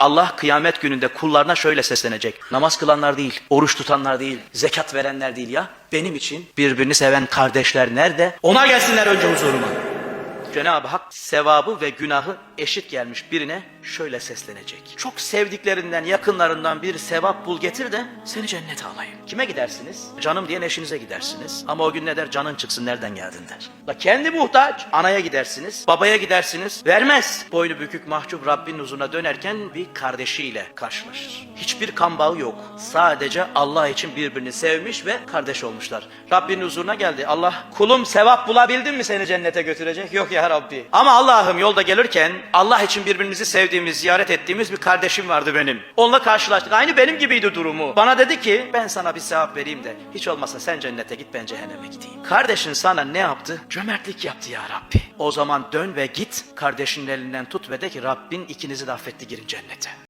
Allah kıyamet gününde kullarına şöyle seslenecek. Namaz kılanlar değil, oruç tutanlar değil, zekat verenler değil ya. Benim için birbirini seven kardeşler nerede? Ona gelsinler önce huzuruma. Cenab-ı Hak sevabı ve günahı eşit gelmiş birine şöyle seslenecek. Çok sevdiklerinden, yakınlarından bir sevap bul getir de seni cennete alayım. Kime gidersiniz? Canım diyen eşinize gidersiniz. Ama o gün ne der? Canın çıksın nereden geldin der. La kendi muhtaç. Anaya gidersiniz, babaya gidersiniz. Vermez. Boynu bükük mahcup Rabbin huzuruna dönerken bir kardeşiyle karşılaşır. Hiçbir kan bağı yok. Sadece Allah için birbirini sevmiş ve kardeş olmuşlar. Rabbin huzuruna geldi. Allah kulum sevap bulabildin mi seni cennete götürecek? Yok ya Rabbi. Ama Allah'ım yolda gelirken Allah için birbirimizi sevdiğimiz, ziyaret ettiğimiz bir kardeşim vardı benim. Onunla karşılaştık. Aynı benim gibiydi durumu. Bana dedi ki ben sana bir sevap vereyim de hiç olmazsa sen cennete git ben cehenneme gideyim. Kardeşin sana ne yaptı? Cömertlik yaptı ya Rabbi. O zaman dön ve git kardeşinin elinden tut ve de ki Rabbin ikinizi de affetti girin cennete.